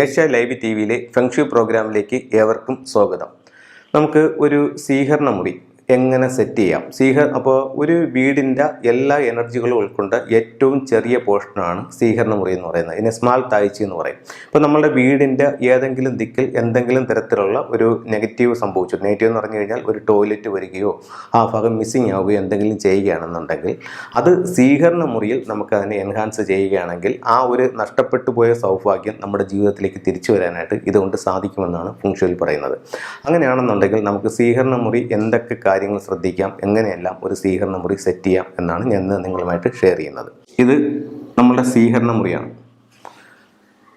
Asia live T വിയിലെ feng shui പ്രോഗ്രാമിലേക്ക് ഏവർക്കും സ്വാഗതം. നമുക്ക് ഒരു സ്വീകരണ മുറി എങ്ങനെ സെറ്റ് ചെയ്യാം? സീഹർ അപ്പോൾ ഒരു വീടിന്റെ എല്ലാ എനർജികളും ഉൾക്കൊണ്ട് ഏറ്റവും ചെറിയ പോർഷനാണ് സ്വീകരണ മുറി എന്ന് പറയുന്നത്. ഇതിനെ സ്മാൾ താഴ്ച എന്ന് പറയും. ഇപ്പോൾ നമ്മുടെ വീടിന്റെ ഏതെങ്കിലും ദിക്കിൽ എന്തെങ്കിലും തരത്തിലുള്ള ഒരു നെഗറ്റീവ് സംഭവിച്ചു. നെഗറ്റീവ് എന്ന് പറഞ്ഞു കഴിഞ്ഞാൽ ഒരു ടോയ്ലറ്റ് വരികയോ ആ ഭാഗം മിസ്സിങ് ആവുകയോ എന്തെങ്കിലും ചെയ്യുകയാണെന്നുണ്ടെങ്കിൽ അത് സ്വീകരണ മുറിയിൽ നമുക്ക് അതിനെ എൻഹാൻസ് ചെയ്യുകയാണെങ്കിൽ ആ ഒരു നഷ്ടപ്പെട്ടു പോയ സൗഭാഗ്യം നമ്മുടെ ജീവിതത്തിലേക്ക് തിരിച്ചു വരാനായിട്ട് ഇതുകൊണ്ട് സാധിക്കുമെന്നാണ് ഫുങ്ഷയിൽ പറയുന്നത്. അങ്ങനെയാണെന്നുണ്ടെങ്കിൽ നമുക്ക് സ്വീകരണ മുറി എന്തൊക്കെ കാര്യങ്ങൾ ശ്രദ്ധിക്കാം. എങ്ങനെയെല്ലാം ഒരു സ്വീകരണ മുറി സെറ്റ് ചെയ്യാം എന്നാണ് ഞാൻ നിങ്ങളുമായിട്ട് ഷെയർ ചെയ്യുന്നത്. ഇത് നമ്മളുടെ സ്വീകരണ മുറിയാണ്.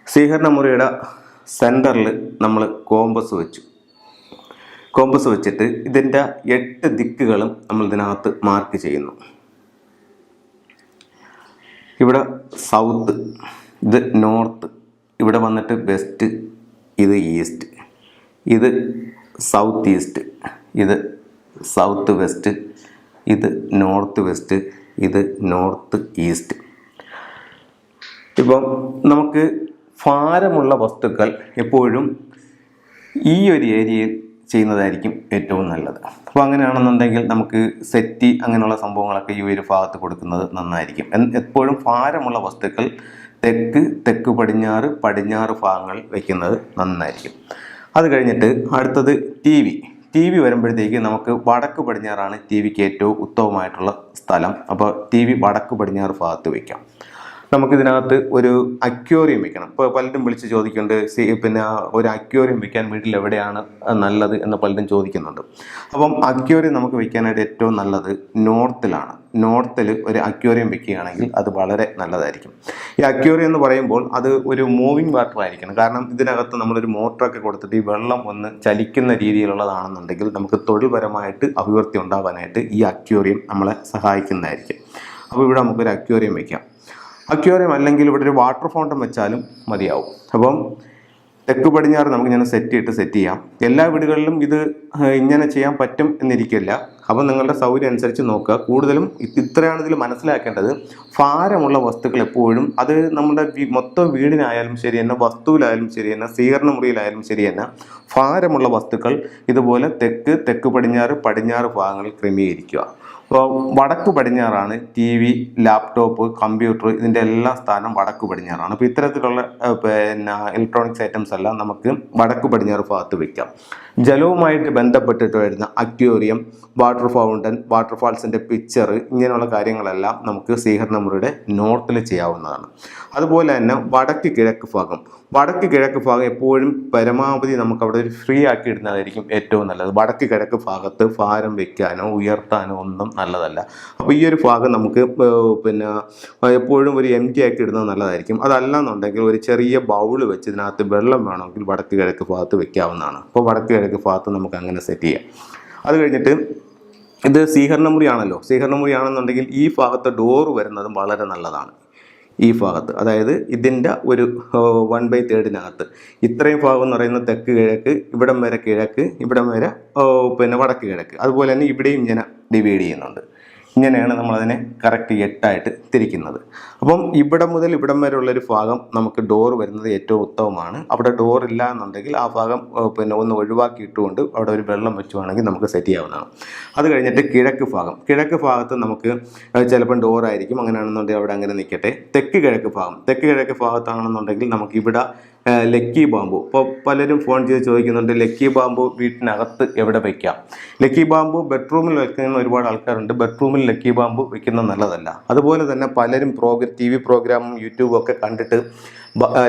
സ്വീകരണ മുറിയുടെ സെന്ററിൽ നമ്മൾ കോമ്പസ് വെച്ചു. കോമ്പസ് വെച്ചിട്ട് ഇതിന്റെ എട്ട് ദിക്കുകളും നമ്മൾ ഇതിനകത്ത് മാർക്ക് ചെയ്യുന്നു. ഇവിടെ സൗത്ത് ഇത് നോർത്ത് ഇവിടെ വന്നിട്ട് വെസ്റ്റ് ഇത് ഈസ്റ്റ് ഇത് സൗത്ത് ഈസ്റ്റ് ഇത് സൗത്ത് വെസ്റ്റ് ഇത് നോർത്ത് വെസ്റ്റ് ഇത് നോർത്ത് ഈസ്റ്റ്. ഇപ്പം നമുക്ക് ഭാരമുള്ള വസ്തുക്കൾ എപ്പോഴും ഈ ഒരു ഏരിയയിൽ ചെയ്യുന്നതായിരിക്കും ഏറ്റവും നല്ലത്. അപ്പോൾ അങ്ങനെയാണെന്നുണ്ടെങ്കിൽ നമുക്ക് സെറ്റി അങ്ങനെയുള്ള സംഭവങ്ങളൊക്കെ ഈ ഒരു ഭാഗത്ത് കൊടുക്കുന്നത് നന്നായിരിക്കും. എപ്പോഴും ഭാരമുള്ള വസ്തുക്കൾ തെക്ക് തെക്ക് പടിഞ്ഞാറ് പടിഞ്ഞാറ് ഭാഗങ്ങൾ വയ്ക്കുന്നത് നന്നായിരിക്കും. അത് കഴിഞ്ഞിട്ട് അടുത്തത് ടി വി. ടി വി വരുമ്പോഴത്തേക്ക് നമുക്ക് വടക്ക് പടിഞ്ഞാറാണ് ടി വിക്ക് ഏറ്റവും ഉത്തമമായിട്ടുള്ള സ്ഥലം. അപ്പോൾ ടി വി വടക്ക് പടിഞ്ഞാറ് ഭാഗത്ത് വയ്ക്കാം നമുക്കിതിനകത്ത് ഒരു അക്വോറിയം വെക്കണം. ഇപ്പോൾ പലരും വിളിച്ച് ചോദിക്കുന്നുണ്ട് സി പിന്നെ ഒരു അക്വോറിയം വെക്കാൻ വീട്ടിൽ എവിടെയാണ് നല്ലത് എന്ന് പലരും ചോദിക്കുന്നുണ്ട്. അപ്പം അക്വോറിയം നമുക്ക് വെക്കാനായിട്ട് ഏറ്റവും നല്ലത് നോർത്തിലാണ്. നോർത്തിൽ ഒരു അക്വോറിയം വെക്കുകയാണെങ്കിൽ അത് വളരെ നല്ലതായിരിക്കും. ഈ അക്വോറിയം എന്ന് പറയുമ്പോൾ അത് ഒരു മൂവിങ് വാട്ടർ ആയിരിക്കണം. കാരണം ഇതിനകത്ത് നമ്മളൊരു മോട്ടറൊക്കെ കൊടുത്തിട്ട് ഈ വെള്ളം ഒന്ന് ചലിക്കുന്ന രീതിയിലുള്ളതാണെന്നുണ്ടെങ്കിൽ നമുക്ക് തൊഴിൽപരമായിട്ട് അഭിവൃദ്ധി ഉണ്ടാവാനായിട്ട് ഈ അക്വോറിയം നമ്മളെ സഹായിക്കുന്നതായിരിക്കും. അപ്പോൾ ഇവിടെ നമുക്കൊരു അക്വോറിയം വെക്കാം. അക്വേറിയം അല്ലെങ്കിൽ ഇവിടെ ഒരു വാട്ടർ ഫൗണ്ടൻ വെച്ചാലും മതിയാവും. അപ്പം തെക്ക് പടിഞ്ഞാറ് നമുക്ക് ഇങ്ങനെ സെറ്റ് ചെയ്തിട്ട് സെറ്റ് ചെയ്യാം. എല്ലാ വീടുകളിലും ഇത് ഇങ്ങനെ ചെയ്യാൻ പറ്റും എന്നിരിക്കില്ല അപ്പം നിങ്ങളുടെ സൗകര്യം അനുസരിച്ച് നോക്കുക. കൂടുതലും ഇത് ഇത്രയാണ് ഇതിൽ മനസ്സിലാക്കേണ്ടത്. ഭാരമുള്ള വസ്തുക്കൾ എപ്പോഴും അത് നമ്മുടെ മൊത്തം വീടിനായാലും ശരി തന്നെ വസ്തുവിലായാലും ശരി തന്നെ സ്വീകരണ മുറിയിലായാലും ശരി തന്നെ ഭാരമുള്ള വസ്തുക്കൾ ഇതുപോലെ തെക്ക് തെക്ക് പടിഞ്ഞാറ് പടിഞ്ഞാറ് ഭാഗങ്ങളിൽ ക്രമീകരിക്കുക. അപ്പോൾ വടക്ക് പടിഞ്ഞാറാണ് ടി വി ലാപ്ടോപ്പ് കമ്പ്യൂട്ടർ ഇതിന്റെ എല്ലാ സ്ഥാനം വടക്ക് പടിഞ്ഞാറാണ്. അപ്പോൾ ഇത്തരത്തിലുള്ള പിന്നെ ഇലക്ട്രോണിക്സ് ഐറ്റംസ് എല്ലാം നമുക്ക് വടക്ക് പടിഞ്ഞാറ് ഭാഗത്ത് വയ്ക്കാം ജലവുമായിട്ട് ബന്ധപ്പെട്ടിട്ട് വരുന്ന അക്വേറിയം വാട്ടർ ഫൗണ്ടൻ വാട്ടർഫാൾസിന്റെ പിക്ചർ ഇങ്ങനെയുള്ള കാര്യങ്ങളെല്ലാം നമുക്ക് സ്വീകരണ മുറിയുടെ നോർത്തിൽ ചെയ്യാവുന്നതാണ്. അതുപോലെ തന്നെ വടക്ക് കിഴക്ക് ഭാഗം. വടക്ക് കിഴക്ക് ഭാഗം എപ്പോഴും പരമാവധി നമുക്ക് അവിടെ ഒരു ഫ്രീ ആക്കി ഇടുന്നതായിരിക്കും ഏറ്റവും നല്ലത്. വടക്ക് കിഴക്ക് ഭാഗത്ത് ഭാരം വയ്ക്കാനോ ഉയർത്താനോ ഒന്നും നല്ലതല്ല. അപ്പോൾ ഈ ഒരു ഭാഗം നമുക്ക് പിന്നെ എപ്പോഴും ഒരു എം ടി ആക്കി ഇടുന്നത് നല്ലതായിരിക്കും. അതല്ല എന്നുണ്ടെങ്കിൽ ഒരു ചെറിയ ബൗൾ വെച്ച് ഇതിനകത്ത് വെള്ളം വേണമെങ്കിൽ വടക്ക് കിഴക്ക് ഭാഗത്ത് വെക്കാവുന്നതാണ്. അപ്പോൾ വടക്ക് കിഴക്ക് ഭാഗത്ത് നമുക്ക് അങ്ങനെ സെറ്റ് ചെയ്യാം. അത് കഴിഞ്ഞിട്ട് ഇത് സ്വീകരണമുറിയാണല്ലോ. സ്വീകരണമുറിയാണെന്നുണ്ടെങ്കിൽ ഈ ഭാഗത്തെ ഡോറ് വരുന്നതും വളരെ നല്ലതാണ്. ഈ ഭാഗത്ത്. അതായത് ഇതിന്റെ ഒരു വൺ ബൈ തേർഡിനകത്ത് ഇത്രയും ഭാഗം എന്ന് പറയുന്നത് തെക്ക് കിഴക്ക് ഇവിടം വരെ കിഴക്ക് ഇവിടം വരെ പിന്നെ വടക്ക് കിഴക്ക്. അതുപോലെ തന്നെ ഇവിടെയും ഇങ്ങനെ ഡിവൈഡ് ചെയ്യുന്നുണ്ട്. ഇങ്ങനെയാണ് നമ്മളതിനെ കറക്റ്റ് എട്ടായിട്ട് തിരിക്കുന്നത്. അപ്പം ഇവിടെ മുതൽ ഇവിടം വരെയുള്ളൊരു ഭാഗം നമുക്ക് ഡോർ വരുന്നത് ഏറ്റവും ഉത്തമമാണ്. അവിടെ ഡോർ ഇല്ല എന്നുണ്ടെങ്കിൽ ആ ഭാഗം പിന്നെ ഒന്ന് ഒഴിവാക്കിയിട്ടുകൊണ്ട് അവിടെ ഒരു വെള്ളം വെച്ചുവാണെങ്കിൽ നമുക്ക് സെറ്റ് ചെയ്യാവുന്നതാണ്. അത് കഴിഞ്ഞിട്ട് കിഴക്ക് ഭാഗം. കിഴക്ക് ഭാഗത്ത് നമുക്ക് ചിലപ്പം ഡോറായിരിക്കും അങ്ങനെയാണെന്നുണ്ടെങ്കിൽ അവിടെ അങ്ങനെ നിൽക്കട്ടെ തെക്ക് കിഴക്ക് ഭാഗം. തെക്ക് കിഴക്ക് ഭാഗത്താണെന്നുണ്ടെങ്കിൽ നമുക്ക് ഇവിടെ ലക്കി ബാമ്പു ഇപ്പോൾ പലരും ഫോൺ ചെയ്ത് ചോദിക്കുന്നുണ്ട് ലക്കി ബാമ്പു വീട്ടിനകത്ത് എവിടെ വയ്ക്കാം ലക്കി ബാമ്പു ബെഡ്റൂമിൽ വെക്കുന്ന ഒരുപാട് ആൾക്കാരുണ്ട്. ബെഡ്റൂമിൽ ലക്കി ബാമ്പു വെക്കുന്നത് നല്ലതല്ല. അതുപോലെ തന്നെ പലരും പ്രോഗ്ര ടി വി പ്രോഗ്രാമും യൂട്യൂബും ഒക്കെ കണ്ടിട്ട്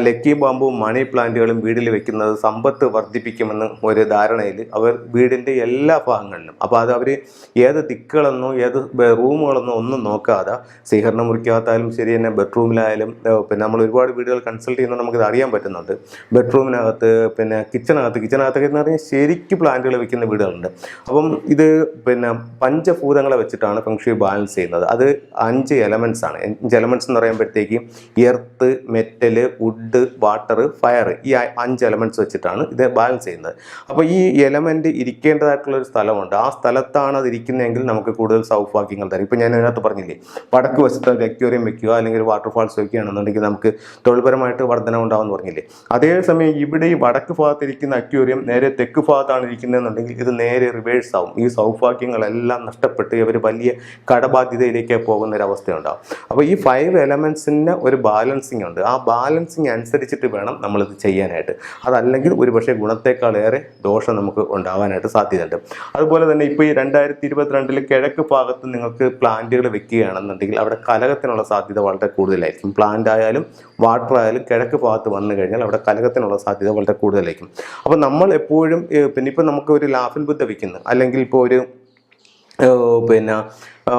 ലക്കി ബാമ്പും മണി പ്ലാന്റുകളും വീട്ടിൽ വെക്കുന്നത് സമ്പത്ത് വർദ്ധിപ്പിക്കുമെന്ന് ഒരു ധാരണയിൽ അവർ വീടിന്റെ എല്ലാ ഭാഗങ്ങളിലും. അപ്പോൾ അത് അവർ ഏത് ദിക്കുകളെന്നോ ഏത് റൂമുകളെന്നോ ഒന്നും നോക്കാതെ സ്വീകരണ മുറിക്കകത്തായാലും ശരി തന്നെ ബെഡ്റൂമിലായാലും പിന്നെ നമ്മൾ ഒരുപാട് വീടുകൾ കൺസൾട്ട് ചെയ്യുന്നത് നമുക്കിത് അറിയാൻ പറ്റുന്നുണ്ട്. ബെഡ്റൂമിനകത്ത് പിന്നെ കിച്ചണകത്ത് കിച്ചണകത്തൊക്കെ എന്ന് പറഞ്ഞാൽ ശരിക്കും പ്ലാന്റുകൾ വെക്കുന്ന വീടുകളുണ്ട്. അപ്പം ഇത് പിന്നെ പഞ്ചഭൂതങ്ങളെ വെച്ചിട്ടാണ് ഫംഗ്ഷി ബാലൻസ് ചെയ്യുന്നത്. അത് അഞ്ച് എലമെന്റ്സ് ആണ് അഞ്ച് എലമെന്റ്സ് എന്ന് പറയുമ്പോഴത്തേക്ക് earth metal wood water fire ഈ അഞ്ച് എലമെന്റ്സ് വെച്ചിട്ടാണ് ഇത് ബാലൻസ് ചെയ്യുന്നത്. അപ്പോൾ ഈ എലമെന്റ് ഇരിക്കേണ്ടതായിട്ടുള്ള ഒരു സ്ഥലമുണ്ട്. ആ സ്ഥലത്താണ് അത് ഇരിക്കുന്നതെങ്കിൽ നമുക്ക് കൂടുതൽ സൗഭാഗ്യങ്ങൾ തരും. ഇപ്പോൾ ഞാൻ അതിനകത്ത് പറഞ്ഞില്ലേ വടക്ക് വശത്ത് ഒരു അക്വേറിയം വെക്കുക അല്ലെങ്കിൽ വാട്ടർഫാൾസ് വെക്കുകയാണെന്നുണ്ടെങ്കിൽ നമുക്ക് തൊഴിൽപരമായിട്ട് വർധന ഉണ്ടാവുമെന്ന് പറഞ്ഞില്ലേ. അതേസമയം ഇവിടെ ഈ വടക്ക് ഭാഗത്തിരിക്കുന്ന അക്വേറിയം നേരെ തെക്ക് ഭാഗത്താണ് ഇരിക്കുന്നതെന്നുണ്ടെങ്കിൽ ഇത് നേരെ റിവേഴ്സ് ആവും. ഈ സൗഭാഗ്യങ്ങളെല്ലാം നഷ്ടപ്പെട്ട് ഇവർ വലിയ കടബാധ്യതയിലേക്ക് പോകുന്ന ഒരു അവസ്ഥയുണ്ടാവും. അപ്പോൾ ഈ ഫൈവ് എലമെൻസിന് ഒരു ബാലൻസിങ് ഉണ്ട്. ആ ബാലൻസിങ് അനുസരിച്ചിട്ട് വേണം നമ്മളിത് ചെയ്യാനായിട്ട്. അതല്ലെങ്കിൽ ഒരുപക്ഷെ ഗുണത്തേക്കാളേറെ ദോഷം നമുക്ക് ഉണ്ടാവാനായിട്ട് സാധ്യതയുണ്ട്. അതുപോലെ തന്നെ ഇപ്പോൾ ഈ രണ്ടായിരത്തി ഇരുപത്തിരണ്ടിൽ കിഴക്ക് ഭാഗത്ത് നിങ്ങൾക്ക് പ്ലാന്റുകൾ വെക്കുകയാണെന്നുണ്ടെങ്കിൽ അവിടെ കലകത്തിനുള്ള സാധ്യത വളരെ കൂടുതലായിരിക്കും. പ്ലാന്റ് ആയാലും വാട്ടർ ആയാലും കിഴക്ക് ഭാഗത്ത് വന്നു കഴിഞ്ഞാൽ അവിടെ കലകത്തിനുള്ള സാധ്യത വളരെ കൂടുതലായിരിക്കും. അപ്പോൾ നമ്മൾ എപ്പോഴും പിന്നെ ഇപ്പോൾ നമുക്ക് ഒരു ലാഫിൻ ബുദ്ധ വയ്ക്കുന്നു അല്ലെങ്കിൽ ഇപ്പോൾ ഒരു പിന്നെ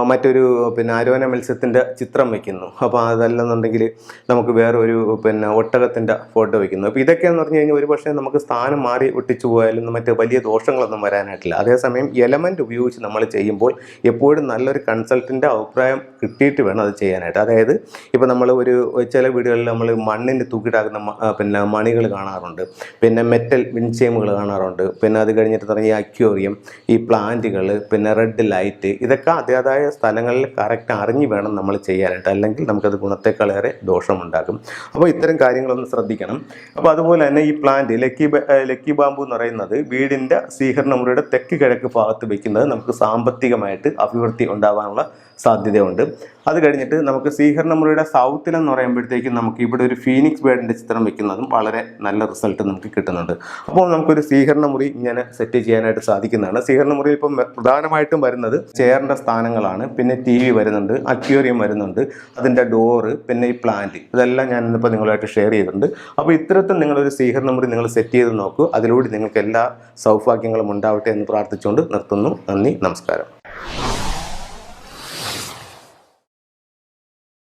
മറ്റൊരു പിന്നെ ആരോന മത്സ്യത്തിന്റെ ചിത്രം വയ്ക്കുന്നു അപ്പോൾ അതല്ലെന്നുണ്ടെങ്കിൽ നമുക്ക് വേറെ ഒരു പിന്നെ ഒട്ടകത്തിന്റെ ഫോട്ടോ വയ്ക്കുന്നു അപ്പോൾ ഇതൊക്കെയെന്ന് പറഞ്ഞു കഴിഞ്ഞാൽ ഒരു പക്ഷേ നമുക്ക് സ്ഥാനം മാറി ഒട്ടിച്ചു പോയാലും മറ്റ് വലിയ ദോഷങ്ങളൊന്നും വരാനായിട്ടില്ല. അതേസമയം എലമെന്റ് ഉപയോഗിച്ച് നമ്മൾ ചെയ്യുമ്പോൾ എപ്പോഴും നല്ലൊരു കൺസൾട്ടിന്റെ അഭിപ്രായം കിട്ടിയിട്ട് വേണം അത് ചെയ്യാനായിട്ട്. അതായത് ഇപ്പോൾ നമ്മൾ ഒരു ചില വീടുകളിൽ നമ്മൾ മണ്ണിന്റെ തൂക്കിട്ടാക്കുന്ന പിന്നെ മണികൾ കാണാറുണ്ട്. പിന്നെ മെറ്റൽ വിൻചെയിമുകൾ കാണാറുണ്ട്. പിന്നെ അത് കഴിഞ്ഞിട്ട് തുടങ്ങിയ അക്വോറിയം ഈ പ്ലാന്റുകൾ പിന്നെ റെഡ് ലൈറ്റ് ഇതൊക്കെ അതേതായ സ്ഥലങ്ങളിൽ കറക്റ്റ് അറിഞ്ഞ് വേണം നമ്മൾ ചെയ്യാനായിട്ട്. അല്ലെങ്കിൽ നമുക്കത് ഗുണത്തെക്കാളേറെ ദോഷമുണ്ടാകും അപ്പോൾ ഇത്തരം കാര്യങ്ങളൊന്ന് ശ്രദ്ധിക്കണം. അപ്പോൾ അതുപോലെ തന്നെ ഈ പ്ലാന്റ് ലക്കി ലക്കി ബാമ്പു എന്ന് പറയുന്നത് വീടിന്റെ സ്വീകരണ മുറിയുടെ തെക്ക് കിഴക്ക് ഭാഗത്ത് വയ്ക്കുന്നത് നമുക്ക് സാമ്പത്തികമായിട്ട് അഭിവൃദ്ധി ഉണ്ടാകാനുള്ള സാധ്യതയുണ്ട്. അത് കഴിഞ്ഞിട്ട് നമുക്ക് സ്വീകരണ മുറിയുടെ സൗത്തിലെന്ന് പറയുമ്പോഴത്തേക്കും നമുക്ക് ഇവിടെ ഒരു ഫീനിക്സ് ബേഡിന്റെ ചിത്രം വെക്കുന്നതും വളരെ നല്ല റിസൾട്ട് നമുക്ക് കിട്ടുന്നുണ്ട്. അപ്പോൾ നമുക്കൊരു സ്വീകരണ മുറി ഇങ്ങനെ സെറ്റ് ചെയ്യാനായിട്ട് സാധിക്കുന്നതാണ്. സ്വീകരണ മുറിയിൽ ഇപ്പം പ്രധാനമായിട്ടും വരുന്നത് ചെയറിന്റെ സ്ഥാനങ്ങളാണ്. പിന്നെ ടി വി വരുന്നുണ്ട് അക്വേറിയം വരുന്നുണ്ട് അതിന്റെ ഡോറ് പിന്നെ ഈ പ്ലാന്റ് ഇതെല്ലാം ഞാൻ ഇന്നിപ്പോൾ നിങ്ങളുമായിട്ട് ഷെയർ ചെയ്തിട്ടുണ്ട്. അപ്പോൾ ഇത്തരത്തിൽ നിങ്ങളൊരു സ്വീകരണ മുറി നിങ്ങൾ സെറ്റ് ചെയ്ത് നോക്കൂ. അതിലൂടെ നിങ്ങൾക്ക് എല്ലാ സൗഭാഗ്യങ്ങളും ഉണ്ടാവട്ടെ എന്ന് പ്രാർത്ഥിച്ചുകൊണ്ട് നിർത്തുന്നു. നന്ദി നമസ്കാരം.